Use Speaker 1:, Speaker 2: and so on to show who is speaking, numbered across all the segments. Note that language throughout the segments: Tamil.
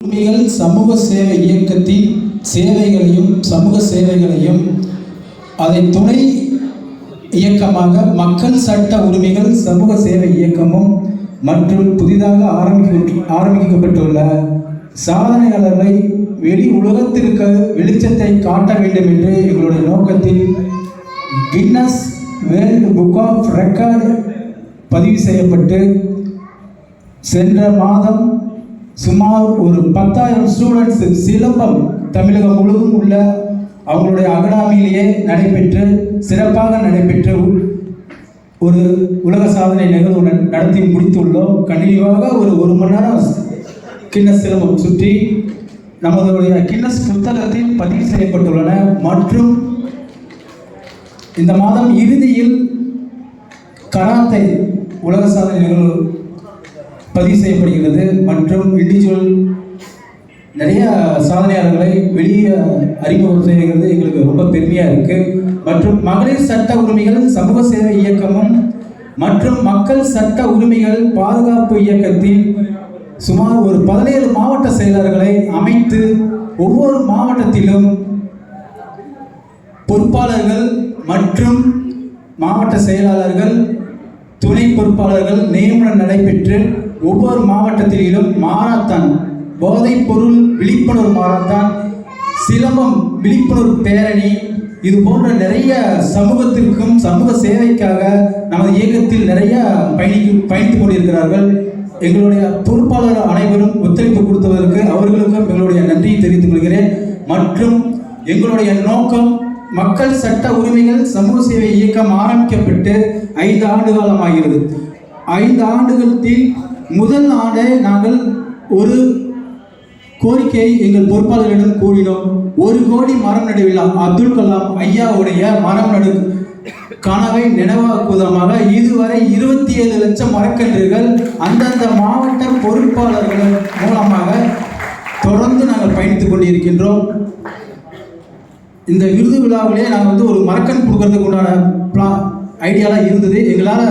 Speaker 1: உரிமைகள் சமூக சேவை இயக்கத்தின் சேவைகளையும் சமூக சேவைகளையும் அதை துணை இயக்கமாக மக்கள் சட்ட உரிமைகள் சமூக சேவை இயக்கமும் மற்றும் புதிதாக ஆரம்பிக்க ஆரம்பிக்கப்பட்டுள்ள சாதனையாளர்களை வெளி உலகத்திற்கு வெளிச்சத்தை காட்ட வேண்டும் என்று எங்களுடைய நோக்கத்தில் Guinness world book of record பதிவு செய்யப்பட்டு சென்ற மாதம் சுமார் ஒரு பத்தாயிரம் ஸ்டூடெண்ட்ஸ் சிலம்பம் தமிழகம் முழுவதும் உள்ள அவங்களுடைய அகடாமியிலேயே நடைபெற்று சிறப்பாக நடைபெற்று ஒரு உலக சாதனை நிகழ்வு நடத்தி முடித்துள்ளோம். கண்டிப்பாக ஒரு ஒரு மணி நேரம் கின்னஸ் சிலம்பம் சுற்றி நமதுடைய கின்னஸ் புத்தகத்தில் பதிவு செய்யப்பட்டுள்ளன. மற்றும் இந்த மாதம் இறுதியில் கராத்தை உலக சாதனை நிகழ்வு பதிவு செய்யப்படுகிறது மற்றும் இண்டிவிஜுவல் நிறைய சாதனையாளர்களை வெளியே அறிமுகம் செய்கிறது எங்களுக்கு ரொம்ப பெருமையாக இருக்குது மற்றும் மகளிர் சட்ட உரிமைகள் சமூக சேவை இயக்கமும் மற்றும் மக்கள் சட்ட உரிமைகள் பாதுகாப்பு இயக்கத்தில் சுமார் ஒரு பதினேழு மாவட்ட செயலர்களை அமைத்து ஒவ்வொரு மாவட்டத்திலும் பொறுப்பாளர்கள் மற்றும் மாவட்ட செயலாளர்கள் துணை பொறுப்பாளர்கள் நியமனம் நடைபெற்று ஒவ்வொரு மாவட்டத்திலும் மாராத்தான் போதைப் பொருள் விழிப்புணர்வு மாராத்தான் சிலம்பம் விழிப்புணர்வு பேரணி இது போன்ற நிறைய சமூகத்திற்கும் சமூக சேவைக்காக நமது இயக்கத்தில் நிறைய பயணிக்கு பயணித்துக் கொண்டிருக்கிறார்கள். எங்களுடைய பொறுப்பாளர் அனைவரும் ஒத்துழைப்பு கொடுத்ததற்கு அவர்களுக்கும் எங்களுடைய நன்றியை தெரிவித்துக் கொள்கிறேன். மற்றும் எங்களுடைய நோக்கம் மக்கள் சட்ட உரிமைகள் சமூக சேவை இயக்கம் ஆரம்பிக்கப்பட்டு ஐந்து ஆண்டு காலமாகிறது ஐந்து ஆண்டுகளில் முதல் ஆண்டே நாங்கள் ஒரு கோரிக்கையை எங்கள் பொறுப்பாளர்களிடம் கூறினோம். ஒரு கோடி மரம் நடு விழா அப்துல் கலாம் ஐயாவுடைய மரம் நடு கனவை நினைவாக்குவதமாக இதுவரை இருபத்தி ஏழு லட்சம் மரக்கன்றுகள் அந்தந்த மாவட்ட பொறுப்பாளர்கள் மூலமாக தொடர்ந்து நாங்கள் பயணித்துக் கொண்டிருக்கின்றோம். இந்த விருது விழாவிலே நாங்கள் வந்து ஒரு மரக்கன் கொடுக்கறதுக்கு உண்டான பிளா ஐடியாலாம் இருந்தது. எங்களால்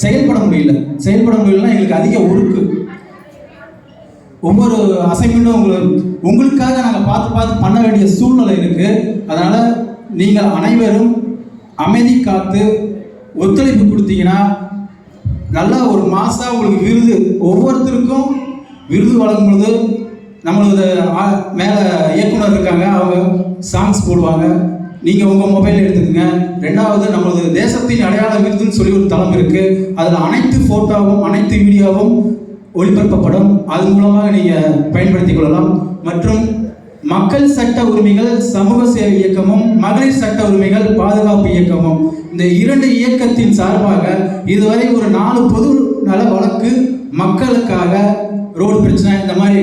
Speaker 1: செயல்பட முடியல. செயல்பட முடியலன்னா எங்களுக்கு அதிக உருக்கு. ஒவ்வொரு அசைன்மெண்ட்டும் உங்களுக்கு உங்களுக்காக நாங்கள் பார்த்து பார்த்து பண்ண வேண்டிய சூழ்நிலை இருக்குது அதனால் நீங்கள் அனைவரும் அமைதி காத்து ஒத்துழைப்பு கொடுத்தீங்கன்னா நல்லா ஒரு மாதம் உங்களுக்கு விருது. ஒவ்வொருத்தருக்கும் விருது வழங்கும் பொழுது நம்மளது மேலே இயக்குனர் இருக்காங்க. அவங்க சாங்ஸ் போடுவாங்க. நீங்கள் உங்கள் மொபைல் எடுத்துக்கங்க. ரெண்டாவது நமது தேசத்தின் அடையாள விருதுன்னு சொல்லி ஒரு தளம் இருக்குது அதில் அனைத்து ஃபோட்டோவும் அனைத்து வீடியோவும் ஒளிபரப்பப்படும். அது மூலமாக நீங்கள் பயன்படுத்திக் கொள்ளலாம். மற்றும் மக்கள் சட்ட உரிமைகள் சமூக சேவை இயக்கமும் மகளிர் சட்ட உரிமைகள் பாதுகாப்பு இயக்கமும். இந்த இரண்டு இயக்கத்தின் சார்பாக இதுவரை ஒரு நாலு பொது நல வழக்கு மக்களுக்காக ரோடு பிரச்சனை இந்த மாதிரி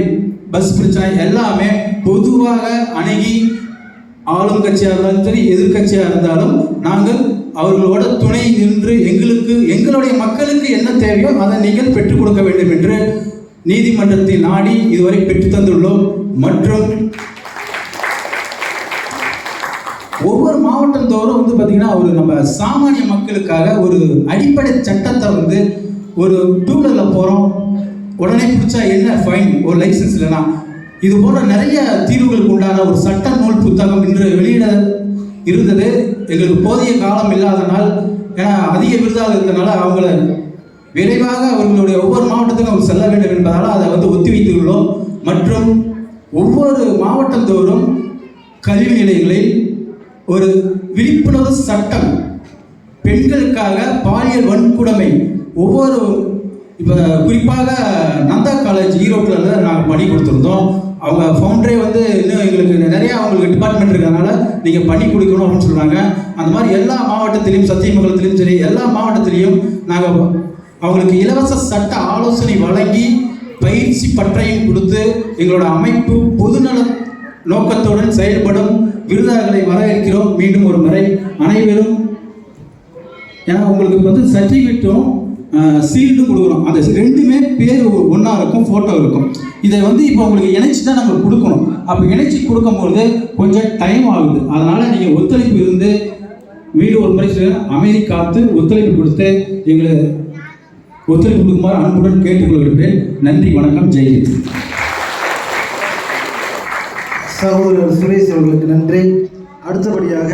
Speaker 1: பஸ் பிரச்சனை எல்லாமே பொதுவாக அணுகி ஆளும் கட்சியாக இருந்தாலும் சரி எதிர்க்கட்சியாக இருந்தாலும் நாங்கள் அவர்களோட துணை நின்று எங்களுக்கு எங்களுடைய மக்களுக்கு என்ன தேவையோ அதை நீங்கள் பெற்றுக் கொடுக்க வேண்டும் என்று நீதிமன்றத்தை நாடி இதுவரை பெற்று தந்துள்ளோம். மற்றும் ஒவ்வொரு மாவட்டம் தோறும் வந்து பார்த்தீங்கன்னா ஒரு நம்ம சாமானிய மக்களுக்காக ஒரு அடிப்படை சட்டத்தை வந்து ஒரு டூ வீலரில் போகிறோம் உடனே பிடிச்சா என்ன? ஃபைன் ஒரு லைசன்ஸ் இல்லைனா இது போன்ற நிறைய தீர்வுகளுக்கு உண்டான ஒரு சட்ட நூல் புத்தகம் இன்று வெளியிட இருந்தது. எங்களுக்கு போதிய காலம் இல்லாதனால் ஏன்னா அதிக விருதாக இருந்தனால அவங்கள விரைவாக அவர்களுடைய ஒவ்வொரு மாவட்டத்துக்கும் அவங்க செல்ல வேண்டும் என்பதால் அதை வந்து ஒத்தி வைத்துள்ளோம் மற்றும் ஒவ்வொரு மாவட்டந்தோறும் கல்வி நிலையங்களில் ஒரு விழிப்புணர்வு சட்டம் பெண்களுக்காக பாலியல் வன்கொடுமை ஒவ்வொரு இப்போ குறிப்பாக நந்தா காலேஜ் ஈரோட்டில் நாங்கள் பணி கொடுத்துருந்தோம். அவங்க ஃபவுண்டரே வந்து இன்னும் எங்களுக்கு நிறைய அவங்களுக்கு டிபார்ட்மெண்ட் இருக்கிறதுனால நீங்கள் பண்ணி கொடுக்கணும் அப்படின்னு சொல்கிறாங்க அந்த மாதிரி எல்லா மாவட்டத்திலையும் சத்தியமங்கலத்திலையும் சரி எல்லா மாவட்டத்திலையும் நாங்கள் அவங்களுக்கு இலவச சட்ட ஆலோசனை வழங்கி பயிற்சி பற்றையும் கொடுத்து எங்களோட அமைப்பு பொதுநல நோக்கத்துடன் செயல்படும் விருதாளர்களை வரவேற்கிறோம். மீண்டும் ஒரு முறை அனைவரும். ஏன்னா உங்களுக்கு வந்து சர்டிஃபிகேட்டும் சீல்டு கொடுக்குறோம் அந்த ரெண்டுமே பேர் ஒன்றா இருக்கும் ஃபோட்டோ இருக்கும். இதை வந்து இப்போ உங்களுக்கு இணைச்சி தான் நாங்கள் கொடுக்கணும். அப்போ இணைச்சி கொடுக்கும்போது கொஞ்சம் டைம் ஆகுது. அதனால் நீங்கள் ஒத்துழைப்பு இருந்து வீடு ஒரு முறை அமைதி காத்து ஒத்துழைப்பு கொடுத்து எங்களை ஒத்துழைப்பு கொடுக்குமாறு அன்புடன் கேட்டுக்கொள்கிறேன் நன்றி வணக்கம் ஜெயஹிந்த்
Speaker 2: சகோதரர் சுரேஷ் அவர்களுக்கு நன்றி. அடுத்தபடியாக